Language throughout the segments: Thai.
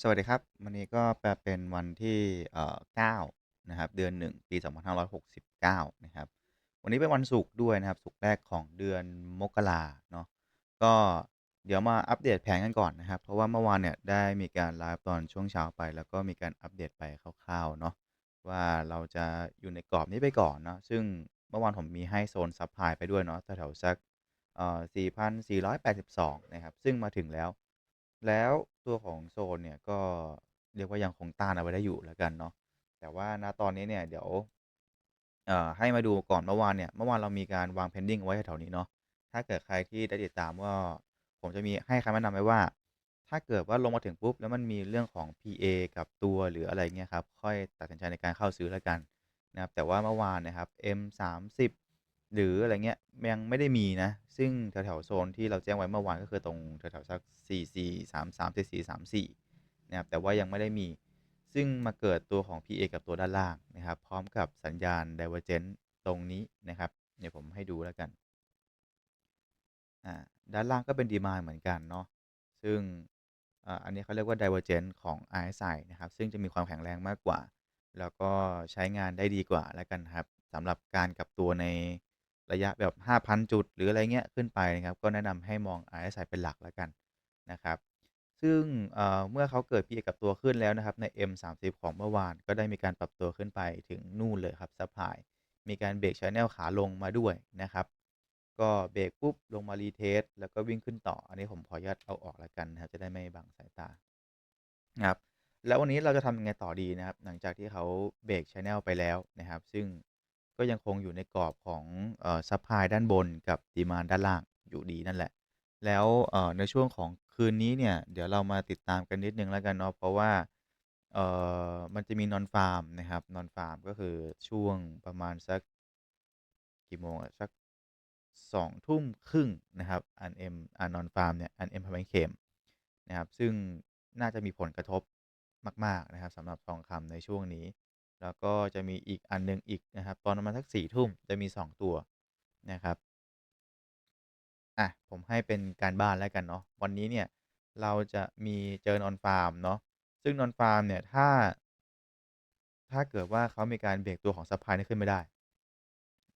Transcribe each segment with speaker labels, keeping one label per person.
Speaker 1: สวัสดีครับ วันนี้ก็แปลเป็นวันที่เอ่อ9นะครับ เดือน 1 ปี 2569 นะครับ วันนี้เป็นวันศุกร์ด้วยนะครับศุกร์แรกของเดือนมกราเนาะก็เดี๋ยวมาอัปเดตแผนกันก่อนนะครับ เพราะว่าเมื่อวานเนี่ยได้มีการไลฟ์ตอนช่วงเช้าไป แล้วก็มีการอัปเดตไปคร่าวๆเนาะว่าเราจะอยู่ในกรอบนี้ไปก่อนเนาะซึ่งเมื่อวานผมมีให้โซนซัพพลายไปด้วยเนาะแถวๆสักเอ่อ4,482 นะครับ ซึ่งมาถึงแล้ว แล้วตัวของโซนเนี่ยก็เรียกว่ายังคงต้านเอาไว้ได้อยู่แล้วกันเนาะแต่ว่าณตอนนี้เนี่ยเดี๋ยวเอ่อให้มาดูก่อนเมื่อวานเนี่ยเมื่อวานเรามีการวาง pending ไว้แถวนี้เนาะถ้าเกิดใครที่ได้ติดตามก็ผมจะมีให้คำแนะนำไว้ว่า ถ้าเกิดว่าลงมาถึงปุ๊บ แล้วมันมีเรื่องของ PA กับตัวหรืออะไรเงี้ยครับ ค่อยตัดสินใจในการเข้าซื้อแล้วกันนะครับแต่ว่าเมื่อวานนะครับ M30 หรืออะไรเงี้ยยังไม่ได้มีนะ ซึ่งแถวๆโซนที่เราแจ้งไว้เมื่อวานก็คือตรงแถวๆสัก 4433 4434นะครับแต่ว่ายังไม่ได้มี ซึ่งมาเกิดตัวของ PA กับตัวด้านล่างนะครับ พร้อมกับสัญญาณ d i v e r g e n c ตรงนี้นะครับ เดี๋ยวผมให้ดูแล้วกันอ่าด้านล่างก็เป็น Demand เหมือนกันเนาะซึ่งอ่าอันนี้เขาเรียกว่า d i v e r g e n c ของ RSI นะครับ ซึ่งจะมีความแข็งแรงมากกว่า แล้วก็ใช้งานได้ดีกว่าแล้วกันครับสำหรับการกลับตัวใน ระยะแบบ 5,000 จุด หรืออะไรเงี้ยขึ้นไปนะครับ ก็แนะนำให้มอง RSI เป็นหลักแล้วกันนะครับ ซึ่งเเมื่อเขาเกิด PA กลับตัวขึ้นแล้วนะครับ ใน M30 ของเมื่อวานก็ได้มีการปรับตัวขึ้นไปถึงนู่นเลยครับซัพพลายมีการเบรก channel ขาลงมาด้วยนะครับ ก็เบรกปุ๊บลงมา retest แล้วก็วิ่งขึ้นต่อ อันนี้ผมขออนุญาตเอาออกแล้วกันนะครับ จะได้ไม่บังสายตานะครับแล้ววันนี้เราจะทำยังไงต่อดีนะครับ หลังจากที่เขาเบรก channel ไปแล้วนะครับ ซึ่ง ก็ยังคงอยู่ในกรอบของเอ่อ supply ด้านบนกับ demand ด้านล่างอยู่ดีนั่นแหละ แล้วในช่วงของคืนนี้เนี่ย เดี๋ยวเรามาติดตามกันนิดนึงแล้วกันเนาะเพราะว่าเอ่อมันจะมี non farm นะครับ non farm ก็คือช่วงประมาณสักกี่โมงอะสักสองทุ่มครึ่งนะครับอันเอ็มอัน non farm เนี่ยอันเอ็มพาร์เคมนะครับซึ่งน่าจะมีผลกระทบมาก ๆ นะครับสำหรับทองคำในช่วงนี้ แล้วก็จะมีอีกอันหนึงอีกนะครับ ตอนประมาณสักสี่ทุ่มจะมี 2 ตัวนะครับอะผมให้เป็นการบ้านแล้วกันเนาะวันนี้เนี่ยเราจะมีเจอนอนฟาร์มเนาะซึ่งนอนฟาร์มเนี่ยถ้า ถ้าเกิดว่าเขามีการเบรกตัวของซัพพลายนี้ขึ้นไม่ได้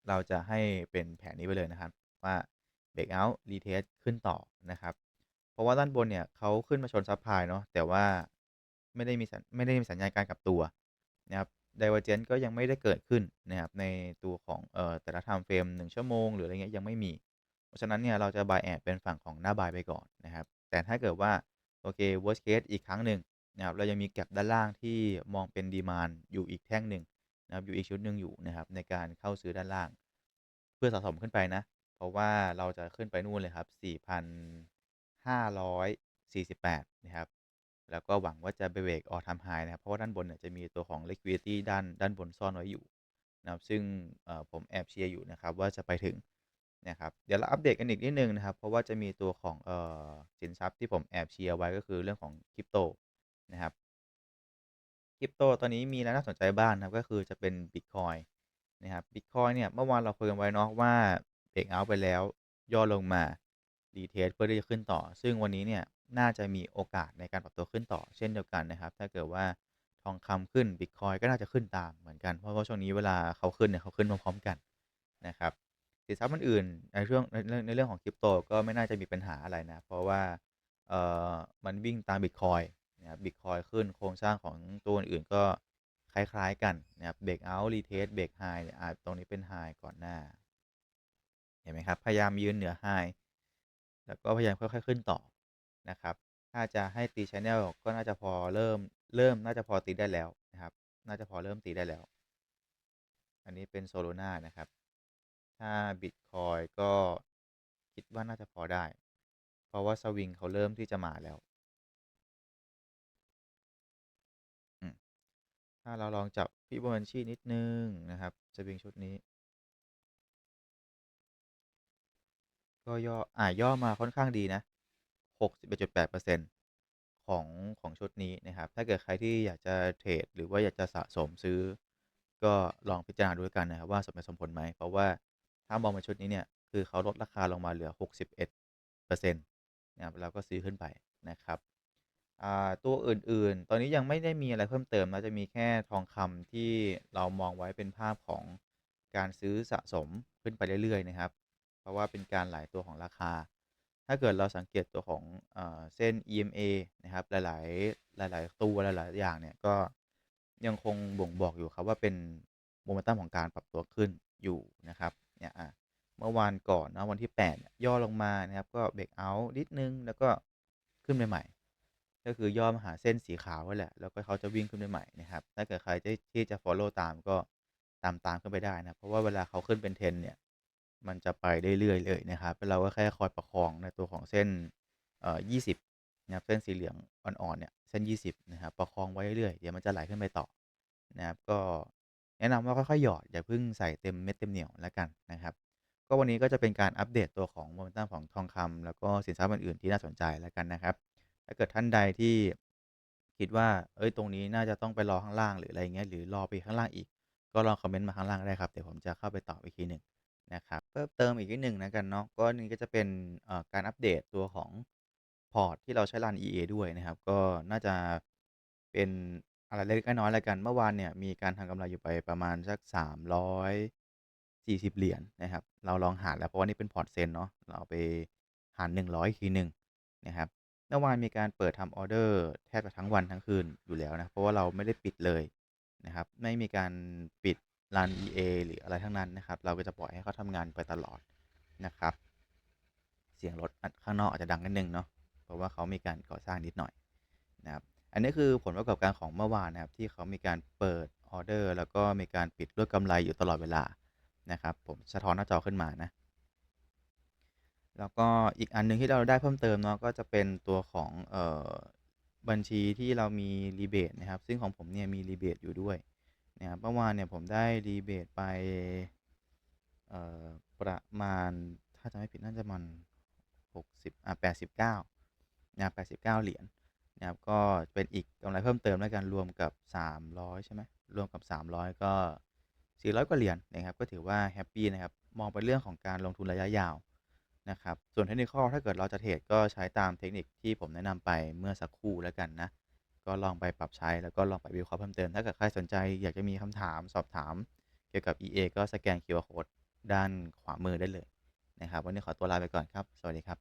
Speaker 1: เราจะให้เป็นแผนนี้ไปเลยนะครับ ว่าเบรกเอาท์รีเทสขึ้นต่อนะครับ เพราะว่าด้านบนเนี่ยเขาขึ้นมาชนซัพพลายเนาะแต่ว่าไม่ได้มีไม่ได้มีสัญญาณการกลับตัวนะครับ Divergence ก็ยังไม่ได้เกิดขึ้นนะครับในตัวของเอ่อแต่ละ time frame 1 ชั่วโมง หรืออะไรเงี้ยยังไม่มี เพราะฉะนั้นเนี่ยเราจะ buy add เป็นฝั่งของหน้า buy ไปก่อนนะครับ แต่ถ้าเกิดว่า โอเค worst case อีกครั้งหนึ่งนะครับเรายังมี gap ด้านล่างที่มองเป็น demand อยู่อีกแท่งหนึ่งนะครับอยู่อีกชุดหนึ่งอยู่นะครับในการเข้าซื้อด้านล่าง เพื่อสะสมขึ้นไปนะ เพราะว่าเราจะขึ้นไปนู่นเลยครับ 4,548 นะครับ แล้วก็หวังว่าจะไปเบรกออทำไฮนะครับ เพราะว่าด้านบนเนี่ยจะมีตัวของ liquidity ด้านด้านบนซ่อนไว้อยู่นะครับ ซึ่งผมแอบเชียร์อยู่นะครับว่าจะไปถึงนะครับ เดี๋ยวเราอัปเดตกันอีกนิดนึงนะครับ เพราะว่าจะมีตัวของเอ่อสินทรัพย์ที่ผมแอบเชียร์ไว้ก็คือเรื่องของคริปโตนะครับ คริปโตตอนนี้มีอะไรน่าสนใจบ้างนะครับก็คือจะเป็นบิตคอยนะครับบิตคอยเนี่ยเมื่อวานเราคุยกันไว้เนาะว่าเบรกเอาท์ไปแล้วย่อลงมารีเทสเพื่อที่จะขึ้นต่อ ซึ่งวันนี้เนี่ย น่าจะมีโอกาสในการปรับตัวขึ้นต่อเช่นเดียวกันนะครับ ถ้าเกิดว่าทองคำขึ้นบิตคอยก็น่าจะขึ้นตามเหมือนกัน เพราะว่าช่วงนี้เวลาเขาขึ้นเนี่ยเขาขึ้นพร้อมๆกันนะครับสินทรัพย์อื่นๆในเรื่องในเรื่องในเรื่องของคริปโตก็ไม่น่าจะมีปัญหาอะไรนะเพราะว่าเอ่อมันวิ่งตามบิตคอยนะครับบิตคอยขึ้นโครงสร้างของตัวอื่นๆก็คล้ายๆกันนะครับเบรกเอาท์รีเทสเบรกไฮเนี่ยอ่าตรงนี้เป็นไฮก่อนหน้า เห็นไหมครับ พยายามยืนเหนือไฮแล้วก็พยายามค่อยๆขึ้นต่อ นะครับ ถ้าจะให้ตี channel ก็น่าจะพอเริ่มเริ่มน่าจะพอตีได้แล้วนะครับ น่าจะพอเริ่มตีได้แล้ว อันนี้เป็นโซโลนานะครับ ถ้าบิตคอยก็คิดว่าน่าจะพอได้ เพราะว่าสวิงเขาเริ่มที่จะมาแล้วถ้าเราลองจับฟิโบนัชชีนิดนึงนะครับสวิงชุดนี้ก็ย่อ อ่าย่อมาค่อนข้างดีนะ 61.8%ของของชุดนี้นะครับ ถ้าเกิดใครที่อยากจะเทรดหรือว่าอยากจะสะสมซื้อ ก็ลองพิจารณาด้วกันนะครับว่าสมเหตุสมผลไหม เพราะว่าถ้ามองเป็นชุดนี้เนี่ยคือเขาลดราคาลงมาเหลือ 61%นะครับแล้วก็ซื้อขึ้นไปนะครับตัวอื่นๆ ตอนนี้ยังไม่ได้มีอะไรเพิ่มเติมนะจะมีแค่ทองคำที่เรามองไว้เป็นภาพของการซื้อสะสมขึ้นไปเรื่อยๆ นะครับ เพราะว่าเป็นการไหลตัวของราคา ถ้าเกิดเราสังเกตตัวของเอเส้น EMA นะครับ หลาย ๆ หลาย ๆ ตัวหลาย ๆ อย่างเนี่ย ก็ยังคงบ่งบอกอยู่ครับว่าเป็น Momentum ของการปรับตัวขึ้นอยู่นะครับ เนี่ยเมื่อวานก่อนนะวันที่ 8 ย่อลงมานะครับ ก็เบรกเอาต์นิดหนึ่งแล้วก็ขึ้นใหม่ก็คือย่อมาหาเส้นสีขาวนั่นแหละ แล้วก็เขาจะวิ่งขึ้นใหม่นะครับ ถ้าเกิดใครที่จะฟอลโลว์ตามก็ตามๆขึ้นไปได้นะ เพราะว่าเวลาเขาขึ้นเป็น Trend เนี่ย มันจะไปเรื่อยๆเลยนะครับแล้วเราก็แค่คอยประคองในตัวของเส้นเอ่อ20นะครับเส้นสีเหลืองอ่อนๆเนี่ยเส้น 20 นะครับประคองไว้เรื่อยๆเดี๋ยวมันจะไหลขึ้นไปต่อนะครับก็แนะนำว่าค่อยๆหยอดอย่าเพิ่งใส่เต็มเม็ดเต็มเหนียวแล้วกันนะครับ ก็วันนี้ก็จะเป็นการอัปเดตตัวของ Momentum ของทองคำแล้วก็สินทรัพย์อื่นๆที่น่าสนใจแล้วกันนะครับ ถ้าเกิดท่านใดที่คิดว่าเฮ้ยตรงนี้น่าจะต้องไปรอข้างล่างหรืออะไรเงี้ยหรือรอไปข้างล่างอีก ก็ลองคอมเมนต์มาข้างล่างได้ครับเดี๋ยวผมจะเข้าไปตอบอีกทีหนึ่ง นะครับเพิ่มเติมอีกนิดหนึ่งแล้วกันเนาะก็นี่ก็จะเป็นการอัปเดตตัวของพอร์ตที่เราใช้รัน EA ด้วยนะครับ ก็น่าจะเป็นอะไรเล็กน้อยๆแล้วกันเมื่อวานเนี่ยมีการทำกำไรอยู่ไปประมาณสัก 340 เหรียญนะครับ เราลองหารแล้วเพราะว่านี่เป็นพอร์ตเซ็นเนาะเราไปหาร 100อีกทีหนึ่งนะครับเมื่อวานมีการเปิดทำออเดอร์แทบจะทั้งวันทั้งคืนอยู่แล้วนะเพราะว่าเราไม่ได้ปิดเลยนะครับ ไม่มีการปิด รัน EA หรืออะไรทั้งนั้นนะครับ เราก็จะปล่อยให้เขาทำงานไปตลอดนะครับ เสียงรถข้างนอกอาจจะดังนิดหนึ่งเนาะ เพราะว่าเขามีการก่อสร้างนิดหน่อยนะครับ อันนี้คือผลประกอบการของเมื่อวานนะครับที่เขามีการเปิดออเดอร์แล้วก็มีการปิดด้วยกำไรอยู่ตลอดเวลานะครับ ผมสะท้อนหน้าจอขึ้นมานะ แล้วก็อีกอันหนึ่งที่เราได้เพิ่มเติมเนาะก็จะเป็นตัวของเอ่อบัญชีที่เรามีรีเบตนะครับ ซึ่งของผมเนี่ยมีรีเบตอยู่ด้วย นะครับเมื่อวานเนี่ยผมได้รีเบตไปเอ่อประมาณถ้าจำไม่ผิดน่าจะประมาณ60อ่า89นะครับ89 เหรียญนะครับก็เป็นอีกกำไรเพิ่มเติมแล้วกันรวมกับ 300 ใช่ไหมรวมกับ 300 ก็ 400 กว่าเหรียญนะครับก็ถือว่าแฮปปี้นะครับมองเป็นเรื่องของการลงทุนระยะยาวนะครับส่วน Technical ถ้าเกิดเราจะเทรดก็ใช้ตามเทคนิคที่ผมแนะนำไปเมื่อสักครู่แล้วกันนะ ก็ลองไปปรับใช้แล้วก็ลองไปวิเคราะห์เพิ่มเติม ถ้าเกิดใครสนใจอยากจะมีคำถามสอบถาม เกี่ยวกับ EA ก็สแกน QR Code ด้านขวามือได้เลยนะครับ วันนี้ขอตัวลาไปก่อนครับ สวัสดีครับ